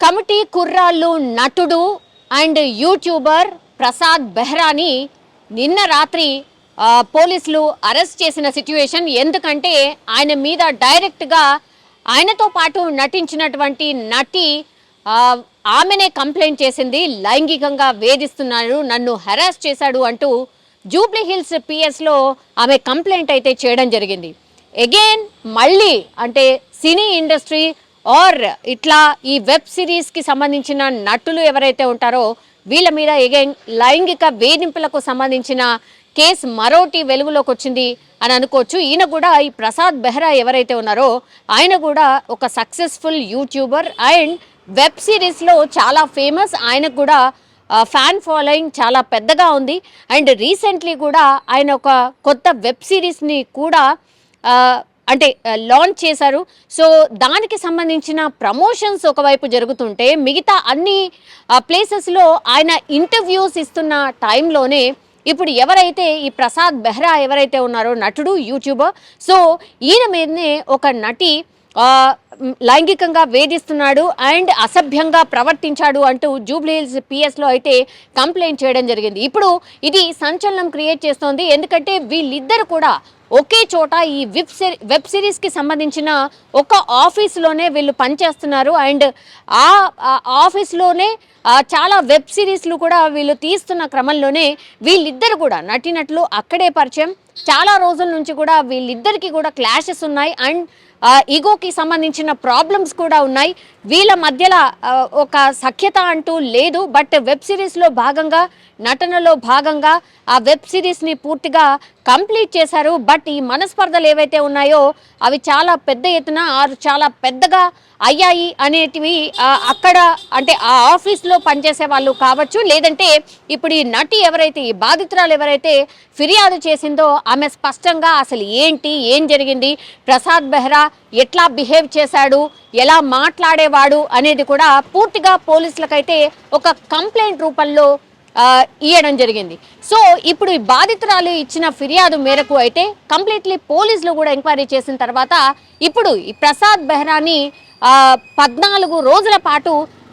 Committee కుర్రాళ్ళు నటుడు and YouTuber Prasad బెహ్రాని నిన్న రాత్రి పోలీసులు అరెస్ట్ చేసిన సిచ్యువేషన్ ఎందుకంటే ఆయన మీద డైరెక్ట్గా ఆయనతో పాటు నటించినటువంటి నటి ఆమెనే కంప్లైంట్ చేసింది లైంగికంగా వేధిస్తున్నాడు నన్ను హెరాస్ చేశాడు అంటూ జూబ్లీ హిల్స్ పిఎస్లో ఆమె కంప్లైంట్ అయితే చేయడం జరిగింది. అగైన్ మళ్ళీ అంటే సినీ ఇండస్ట్రీ ఆర్ ఇట్లా ఈ వెబ్ సిరీస్కి సంబంధించిన నటులు ఎవరైతే ఉంటారో వీళ్ళ మీద ఎగైన్ లైంగిక వేధింపులకు సంబంధించిన కేసు మరోటి వెలుగులోకి వచ్చింది అని అనుకోవచ్చు. ఈయన కూడా ఈ ప్రసాద్ బెహ్రా ఎవరైతే ఉన్నారో ఆయన కూడా ఒక సక్సెస్ఫుల్ యూట్యూబర్ అండ్ వెబ్ సిరీస్లో చాలా ఫేమస్ ఆయనకు కూడా ఫ్యాన్ ఫాలోయింగ్ చాలా పెద్దగా ఉంది. అండ్ రీసెంట్లీ కూడా ఆయన ఒక కొత్త వెబ్ సిరీస్ని కూడా అంటే లాంచ్ చేశారు. సో దానికి సంబంధించిన ప్రమోషన్స్ ఒకవైపు జరుగుతుంటే మిగతా అన్ని ప్లేసెస్లో ఆయన ఇంటర్వ్యూస్ ఇస్తున్న టైంలోనే ఇప్పుడు ఎవరైతే ఈ ప్రసాద్ బెహ్రా ఎవరైతే ఉన్నారో నటుడు యూట్యూబర్ సో ఈయన మీదనే ఒక నటి లైంగికంగా వేధిస్తున్నాడు అండ్ అసభ్యంగా ప్రవర్తించాడు అంటూ జూబ్లీహిల్స్ పిఎస్లో అయితే కంప్లైంట్ చేయడం జరిగింది. ఇప్పుడు ఇది సంచలనం క్రియేట్ చేస్తోంది. ఎందుకంటే వీళ్ళిద్దరు కూడా ఒకే చోట ఈ వెబ్ సిరీ వెబ్ సిరీస్కి సంబంధించిన ఒక ఆఫీస్లోనే వీళ్ళు పనిచేస్తున్నారు. అండ్ ఆ ఆఫీస్లోనే చాలా వెబ్ సిరీస్లు కూడా వీళ్ళు తీస్తున్న క్రమంలోనే వీళ్ళిద్దరు కూడా నటినట్లు అక్కడే పరిచయం. చాలా రోజుల నుంచి కూడా వీళ్ళిద్దరికీ కూడా క్లాషెస్ ఉన్నాయి. అండ్ ఈగోకి సంబంధించిన ప్రాబ్లమ్స్ కూడా ఉన్నాయి. వీళ్ళ మధ్యలో ఒక సఖ్యత అంటూ లేదు. బట్ వెబ్ సిరీస్లో భాగంగా నటనలో భాగంగా ఆ వెబ్ సిరీస్ని పూర్తిగా కంప్లీట్ చేశారు. బట్ ఈ మనస్పర్ధలు ఏవైతే ఉన్నాయో అవి చాలా పెద్ద ఎత్తున ఆరు చాలా పెద్దగా అయ్యాయి అనేటివి అక్కడ అంటే ఆ ఆఫీస్లో పనిచేసే వాళ్ళు కావచ్చు లేదంటే ఇప్పుడు ఈ నటి ఎవరైతే ఈ బాధితురాలు ఎవరైతే ఫిర్యాదు చేసిందో ఆమె స్పష్టంగా అసలు ఏంటి ఏం జరిగింది ప్రసాద్ బెహ్రా ఎట్లా బిహేవ్ చేశాడు ఎలా మాట్లాడేవాడు అనేది కూడా పూర్తిగా పోలీసులకైతే ఒక కంప్లైంట్ రూపంలో ఇవ్వడం జరిగింది. సో ఇప్పుడు ఈ బాధితురాలు ఇచ్చిన ఫిర్యాదు మేరకు అయితే కంప్లీట్లీ పోలీసులు కూడా ఎంక్వైరీ చేసిన తర్వాత ఇప్పుడు ఈ ప్రసాద్ బెహ్రాని పద్నాలుగు రోజుల పాటు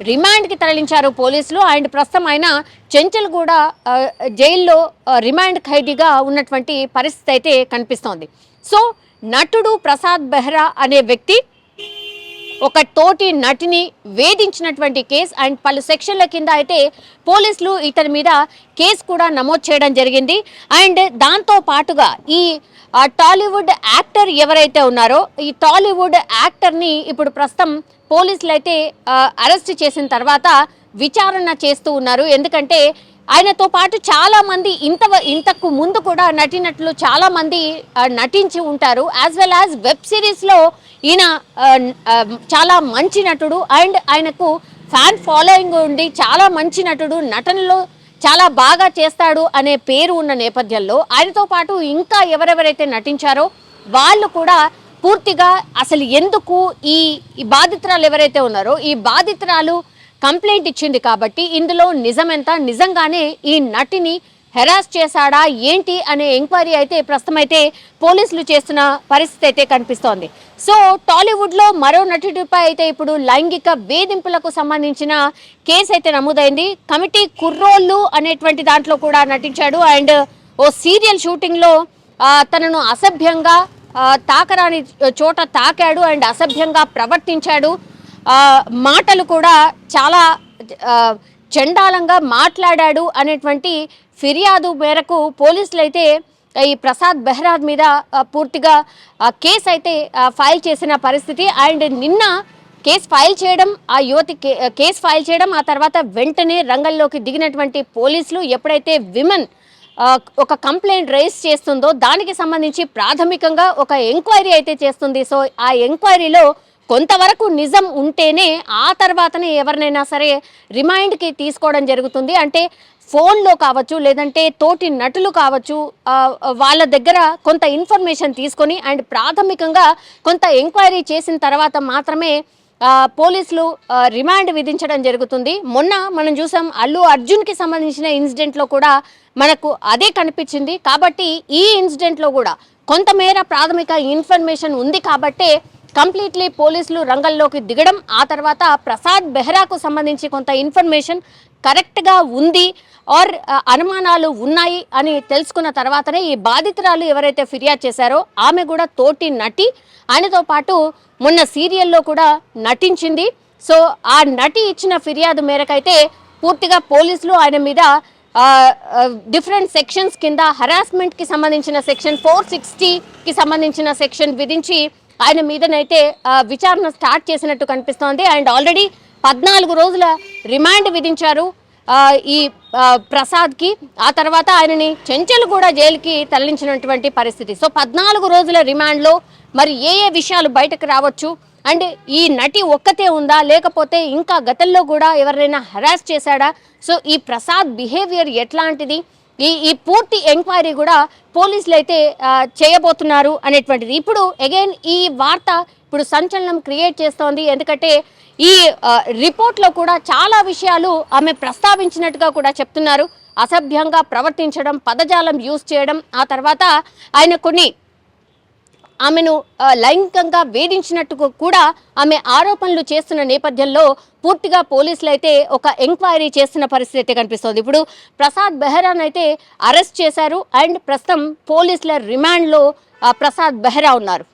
రిమాండ్కి తరలించారు పోలీసులు. అండ్ ప్రస్తుతం ఆయన చెంచల్ కూడా జైల్లో రిమాండ్ ఖైదీగా ఉన్నటువంటి పరిస్థితి అయితే కనిపిస్తోంది. సో నటుడు ప్రసాద్ బెహ్రా అనే వ్యక్తి ఒక తోటి నటిని వేధించినటువంటి కేసు అండ్ పలు సెక్షన్ల కింద అయితే పోలీసులు ఇతని మీద కేసు కూడా నమోదు చేయడం జరిగింది. అండ్ దాంతో పాటుగా ఈ టాలీవుడ్ యాక్టర్ ఎవరైతే ఉన్నారో ఈ టాలీవుడ్ యాక్టర్ని ఇప్పుడు ప్రస్తుతం పోలీసులు అయితే అరెస్ట్ చేసిన తర్వాత విచారణ చేస్తూ ఉన్నారు. ఎందుకంటే ఆయనతో పాటు చాలామంది ఇంత ఇంతకు ముందు కూడా నటినట్లు చాలామంది నటించి ఉంటారు. యాజ్ వెల్ యాజ్ వెబ్ సిరీస్లో ఈయన చాలా మంచి నటుడు. అండ్ ఆయనకు ఫ్యాన్ ఫాలోయింగ్ ఉండి చాలా మంచి నటుడు. నటనలో చాలా బాగా చేస్తాడు అనే పేరు ఉన్న నేపథ్యంలో ఆయనతో పాటు ఇంకా ఎవరెవరైతే నటించారో వాళ్ళు కూడా పూర్తిగా అసలు ఎందుకు ఈ బాధితురాలు ఎవరైతే ఉన్నారో ఈ బాధితురాలు కంప్లైంట్ ఇచ్చింది కాబట్టి ఇందులో నిజమెంత? నిజంగానే ఈ నటిని హెరాస్ చేశాడా? ఏంటి? అనే ఎంక్వైరీ అయితే ప్రస్తుతం అయితే పోలీసులు చేస్తున్న పరిస్థితి అయితే కనిపిస్తోంది. సో టాలీవుడ్లో మరో నటుడిపై అయితే ఇప్పుడు లైంగిక వేధింపులకు సంబంధించిన కేసు అయితే నమోదైంది. కమిటీ కుర్రోళ్ళు అనేటువంటి దాంట్లో కూడా నటించాడు. అండ్ ఓ సీరియల్ షూటింగ్లో తనను అసభ్యంగా తాకరాని చోట తాకాడు. అండ్ అసభ్యంగా ప్రవర్తించాడు. మాటలు కూడా చాలా చండాలంగా మాట్లాడాడు అనేటువంటి ఫిర్యాదు మేరకు పోలీసులు అయితే ఈ ప్రసాద్ బెహ్రాద్ మీద పూర్తిగా ఆ, కేసు అయితే ఫైల్ చేసిన పరిస్థితి. అండ్ నిన్న కేసు ఫైల్ చేయడం ఆ యువతి కేసు ఫైల్ చేయడం ఆ తర్వాత వెంటనే రంగంలోకి దిగినటువంటి పోలీసులు ఎప్పుడైతే విమెన్ ఒక కంప్లైంట్ రైజ్ చేస్తుందో దానికి సంబంధించి ప్రాథమికంగా ఒక ఎంక్వైరీ అయితే చేస్తుంది. సో ఆ ఎంక్వైరీలో కొంతవరకు నిజం ఉంటేనే ఆ తర్వాతనే ఎవరినైనా సరే రిమైండ్కి తీసుకోవడం జరుగుతుంది. అంటే ఫోన్లో కావచ్చు లేదంటే తోటి నటులు కావచ్చు వాళ్ళ దగ్గర కొంత ఇన్ఫర్మేషన్ తీసుకొని అండ్ ప్రాథమికంగా కొంత ఎంక్వైరీ చేసిన తర్వాత మాత్రమే పోలీసులు రిమాండ్ విధించడం జరుగుతుంది. మొన్న మనం చూసాం అల్లు అర్జున్కి సంబంధించిన ఇన్సిడెంట్లో కూడా మనకు అదే కనిపించింది. కాబట్టి ఈ ఇన్సిడెంట్లో కూడా కొంతమేర ప్రాథమిక ఇన్ఫర్మేషన్ ఉంది కాబట్టే కంప్లీట్లీ పోలీసులు రంగంలోకి దిగడం ఆ తర్వాత ప్రసాద్ బెహ్రాకు సంబంధించి కొంత ఇన్ఫర్మేషన్ కరెక్ట్గా ఉంది ఆర్ అనుమానాలు ఉన్నాయి అని తెలుసుకున్న తర్వాతనే ఈ బాధితురాలు ఎవరైతే ఫిర్యాదు చేశారో ఆమె కూడా తోటి నటి. ఆయనతో పాటు మొన్న సీరియల్లో కూడా నటించింది. సో ఆ నటి ఇచ్చిన ఫిర్యాదు మేరకైతే పూర్తిగా పోలీసులు ఆయన మీద డిఫరెంట్ సెక్షన్స్ కింద హరాస్మెంట్కి సంబంధించిన సెక్షన్ ఫోర్ సిక్స్టీకి సంబంధించిన సెక్షన్ విధించి ఆయన మీదనైతే విచారణ స్టార్ట్ చేసినట్టు కనిపిస్తోంది. అండ్ ఆల్రెడీ పద్నాలుగు రోజుల రిమాండ్ విధించారు ఈ ప్రసాద్కి. ఆ తర్వాత ఆయనని చెంచలు కూడా జైలుకి తరలించినటువంటి పరిస్థితి. సో పద్నాలుగు రోజుల రిమాండ్లో మరి ఏ ఏ విషయాలు బయటకు రావచ్చు? అండ్ ఈ నటి ఒక్కతే ఉందా? లేకపోతే ఇంకా గతంలో కూడా ఎవరైనా హరాస్ చేశాడా? సో ఈ ప్రసాద్ బిహేవియర్ ఎట్లాంటిది? ఈ ఈ పూర్తి ఎంక్వైరీ కూడా పోలీసులు అయితే చేయబోతున్నారు అనేటువంటిది. ఇప్పుడు అగైన్ ఈ వార్త ఇప్పుడు సంచలనం క్రియేట్ చేస్తోంది. ఎందుకంటే ఈ రిపోర్ట్లో కూడా చాలా విషయాలు ఆమె ప్రస్తావించినట్టుగా కూడా చెప్తున్నారు. అసభ్యంగా ప్రవర్తించడం పదజాలం యూజ్ చేయడం ఆ తర్వాత ఆయన కొన్ని ఆమెను లైంగికంగా వేధించినట్టు కూడా ఆమె ఆరోపణలు చేస్తున్న నేపథ్యంలో పూర్తిగా పోలీసులు అయితే ఒక ఎంక్వైరీ చేస్తున్న పరిస్థితి అయితే కనిపిస్తోంది. ఇప్పుడు ప్రసాద్ బెహ్రాన్ అయితే అరెస్ట్ చేశారు. అండ్ ప్రస్తుతం పోలీసుల రిమాండ్లో ప్రసాద్ బెహ్రా ఉన్నారు.